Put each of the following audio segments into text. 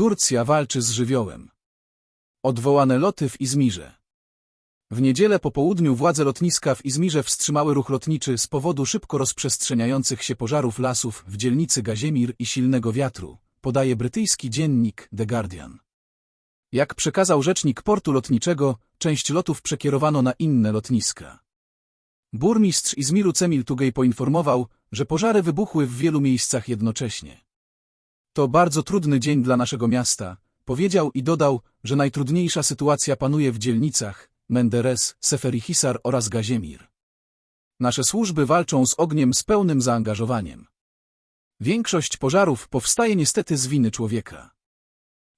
Turcja walczy z żywiołem. Odwołane loty w Izmirze. W niedzielę po południu władze lotniska w Izmirze wstrzymały ruch lotniczy z powodu szybko rozprzestrzeniających się pożarów lasów w dzielnicy Gaziemir i silnego wiatru, podaje brytyjski dziennik The Guardian. Jak przekazał rzecznik portu lotniczego, część lotów przekierowano na inne lotniska. Burmistrz Izmiru Cemil Tugej poinformował, że pożary wybuchły w wielu miejscach jednocześnie. To bardzo trudny dzień dla naszego miasta, powiedział i dodał, że najtrudniejsza sytuacja panuje w dzielnicach Menderes, Seferihisar oraz Gaziemir. Nasze służby walczą z ogniem z pełnym zaangażowaniem. Większość pożarów powstaje niestety z winy człowieka.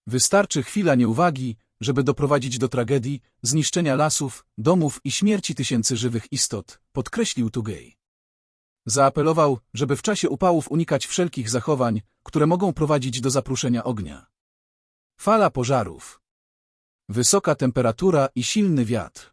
Wystarczy chwila nieuwagi, żeby doprowadzić do tragedii, zniszczenia lasów, domów i śmierci tysięcy żywych istot, podkreślił Tugej. Zaapelował, żeby w czasie upałów unikać wszelkich zachowań, które mogą prowadzić do zapruszenia ognia. Fala pożarów. Wysoka temperatura i silny wiatr.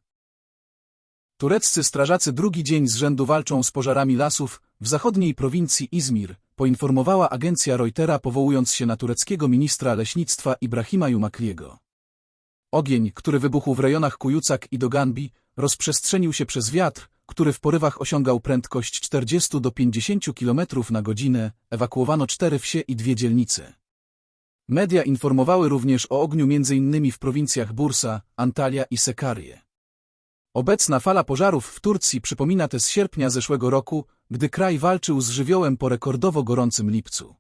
Tureccy strażacy drugi dzień z rzędu walczą z pożarami lasów w zachodniej prowincji Izmir, poinformowała agencja Reutera powołując się na tureckiego ministra leśnictwa Ibrahima Jumakliego. Ogień, który wybuchł w rejonach Kujucak i Doganbi, rozprzestrzenił się przez wiatr, który w porywach osiągał prędkość 40 do 50 km na godzinę, ewakuowano cztery wsie i dwie dzielnice. Media informowały również o ogniu m.in. w prowincjach Bursa, Antalya i Sekarie. Obecna fala pożarów w Turcji przypomina te z sierpnia zeszłego roku, gdy kraj walczył z żywiołem po rekordowo gorącym lipcu.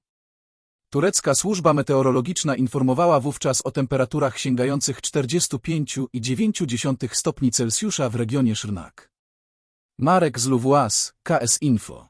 Turecka służba meteorologiczna informowała wówczas o temperaturach sięgających 45,9 stopni Celsjusza w regionie Szrnak. Marek z Luwłas, KS Info